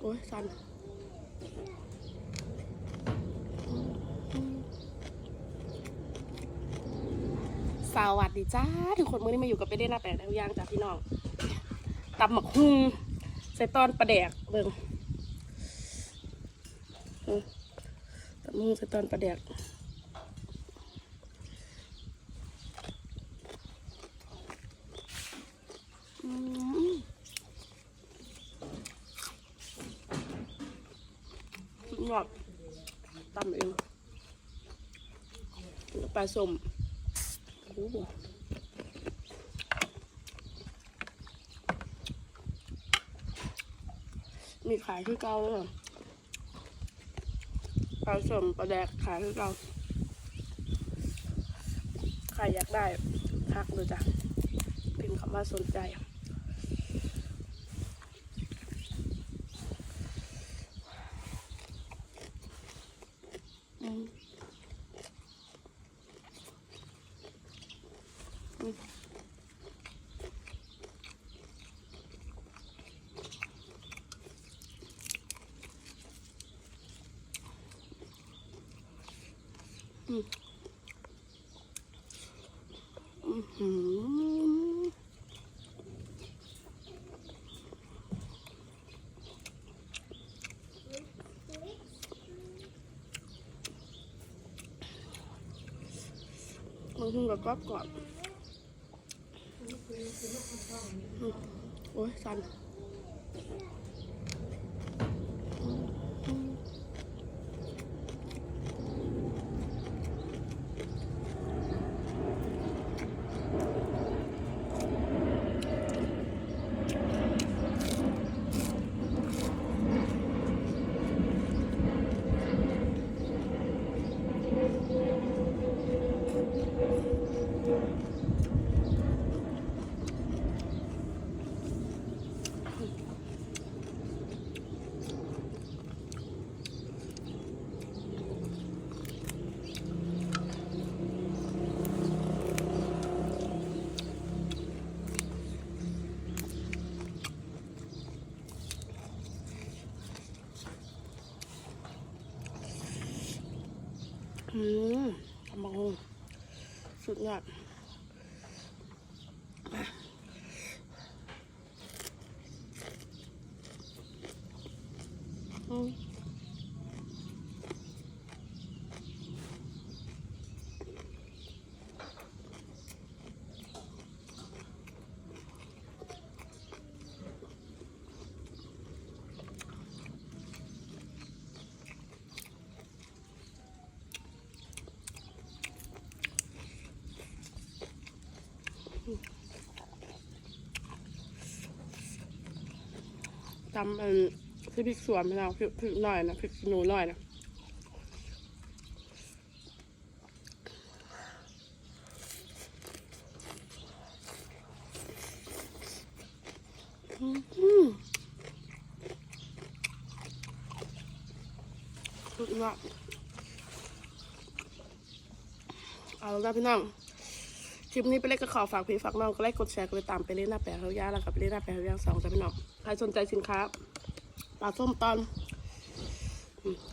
โอ้ยสันสวัสดีจ้าทุกคนเมื่อนี้มาอยู่กับไปเล่นหน้าแปลกแล้วย่างจ้าพี่น้องตำหมักฮุงใส่ตอนปลาแดกเบิ่งอืมตำหมักฮุงใส่ตอนปลาแดกอืม สุดยอดตำเองปลาส้มโอ้มีขายที่เก่าเลยปลาส้มปลาแดกขายที่เก่าใครอยากได้ทักเลยจ้ะพิมพ์คำว่าสนใจ อืม อืมอืมอื้อหือมันขึ้นกับกรอบกรอบ โอ้ยสัน อืมกำบังสุดยอดอืม ตำเอันที่พริกสวนไม่เอาพริกพริกหน่อยนะพริกหนูหน่อยนะอืมสุดยอดเอาละพี่น้อง คลิปนี้ไปเล่นก็ขอฝากพี่ฝากน้องก็ไลค์กดแชร์กดติดตามไปเล่นหน้าแปลเขายาแล้วกับไปเล่นหน้าแปลเขายาสองจ้ะพี่น้องใครสนใจสินค้าปลาส้มตอน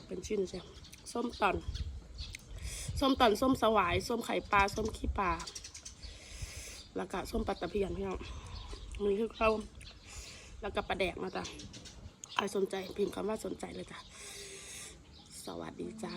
เป็นชื่อใช่ส้มตอนส้มตอนส้มสวายส้มไข่ปลาส้มขี้ปลาแล้วก็ส้มปลาตะเพียนพี่น้องมีคือเข้าแล้วก็ปลาแดกนะจ๊ะใครสนใจพิมพ์คำว่าสนใจเลยจ้ะสวัสดีจ้า